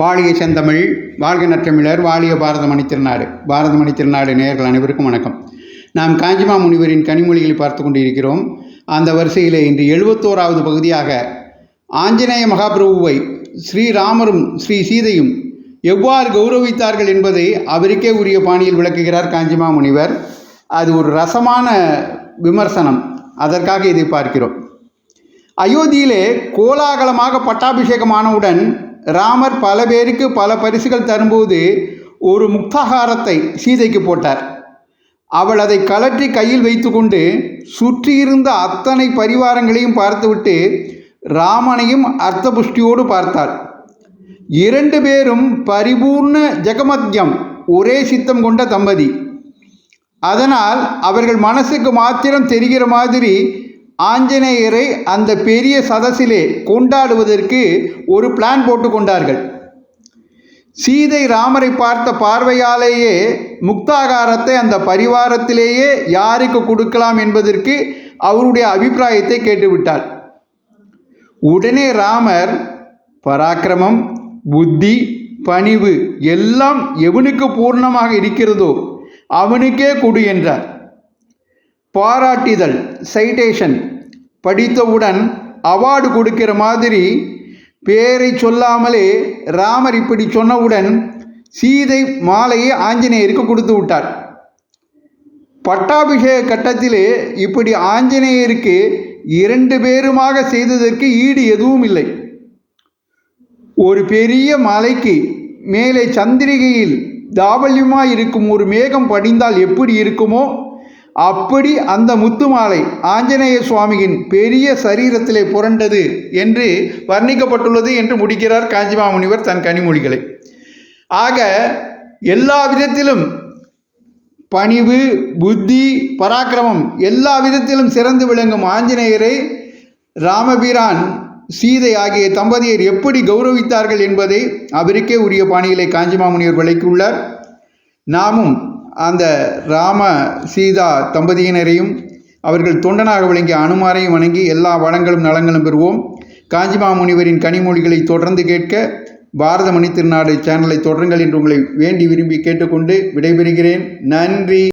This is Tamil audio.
வாழிய செந்தமிழ் வாழ்க நற்றமிழர் வாழிய பாரதமணி திருநாடு. பாரதமணி திருநாடு நேயர்கள் அனைவருக்கும் வணக்கம். நாம் காஞ்சிமா முனிவரின் கனிமொழிகளை பார்த்து கொண்டிருக்கிறோம். அந்த வரிசையிலே இன்று எழுபத்தோராவது பகுதியாக ஆஞ்சநேய மகாபிரபுவை ஸ்ரீராமரும் ஸ்ரீ சீதையும் எவ்வாறு கௌரவித்தார்கள் என்பதை அவருக்கே உரிய பாணியில் விளக்குகிறார் காஞ்சிமா முனிவர். அது ஒரு ரசமான விமர்சனம். அதற்காக இதை பார்க்கிறோம். அயோத்தியிலே கோலாகலமாக பட்டாபிஷேகமானவுடன் ராமர் பல பேருக்கு பல பரிசுகள் தரும்போது ஒரு முக்தாகாரத்தை சீதைக்கு போட்டார். அவள் அதை கலற்றி கையில் வைத்துக்கொண்டு சுற்றியிருந்த அத்தனை பரிவாரங்களையும் பார்த்துவிட்டு ராமனையும் அர்த்தபுஷ்டியோடு பார்த்தாள். இரண்டு பேரும் பரிபூர்ண ஜெகமத்யம் ஒரே சித்தம் கொண்ட தம்பதி. அதனால் அவர்கள் மனசுக்கு மாத்திரம் தெரிகிற மாதிரி ஆஞ்சநேயரை அந்த பெரிய சதசிலே கொண்டாடுவதற்கு ஒரு பிளான் போட்டு கொண்டார்கள். சீதை ராமரை பார்த்த பார்வையாலேயே முக்தாகாரத்தை அந்த பரிவாரத்திலேயே யாருக்கு கொடுக்கலாம் என்பதற்கு அவருடைய அபிப்பிராயத்தை கேட்டுவிட்டார் உடனே ராமர் பராக்கிரமம் புத்தி பணிவு எல்லாம் எவனுக்கு பூர்ணமாக இருக்கிறதோ அவனுக்கே கொடு என்றார். பாராட்டிதல் சைட்டேஷன் படித்தவுடன் அவார்டு கொடுக்கிற மாதிரி பேரை சொல்லாமலே ராமர் இப்படி சொன்னவுடன் சீதை மாலையை ஆஞ்சநேயருக்கு கொடுத்து விட்டார். பட்டாபிஷேக கட்டத்திலே இப்படி ஆஞ்சநேயருக்கு இரண்டு பேருமாக செய்ததற்கு ஈடு எதுவும் இல்லை. ஒரு பெரிய மலைக்கு மேலே சந்திரிகையில் தாவல்யமாக இருக்கும் ஒரு மேகம் படிந்தால் எப்படி இருக்குமோ அப்படி அந்த முத்துமாலை ஆஞ்சநேய சுவாமியின் பெரிய சரீரத்திலே புரண்டது என்று வர்ணிக்கப்பட்டுள்ளது என்று முடிக்கிறார் காஞ்சிமா முனிவர் தன் கனிமொழிகளை. ஆக எல்லா விதத்திலும் பணிவு புத்தி பராக்கிரமம் எல்லா விதத்திலும் சிறந்து விளங்கும் ஆஞ்சநேயரை ராமபிரான் சீதை ஆகிய தம்பதியர் எப்படி கௌரவித்தார்கள் என்பதை அவருக்கே உரிய பாணியிலே காஞ்சிமாமுனிவர் விளக்கியுள்ளார். நாமும் அந்த ராம சீதா தம்பதியினரையும் அவர்கள் தொண்டனாக விளங்கிய அனுமாரையும் வணங்கி எல்லா வளங்களும் நலங்களும் பெறுவோம். காஞ்சிமா முனிவரின் கனிமொழிகளை தொடர்ந்து கேட்க பாரத மணி திருநாடு சேனலை தொடருங்கள் என்று உங்களை வேண்டி விரும்பி கேட்டுக்கொண்டு விடைபெறுகிறேன். நன்றி.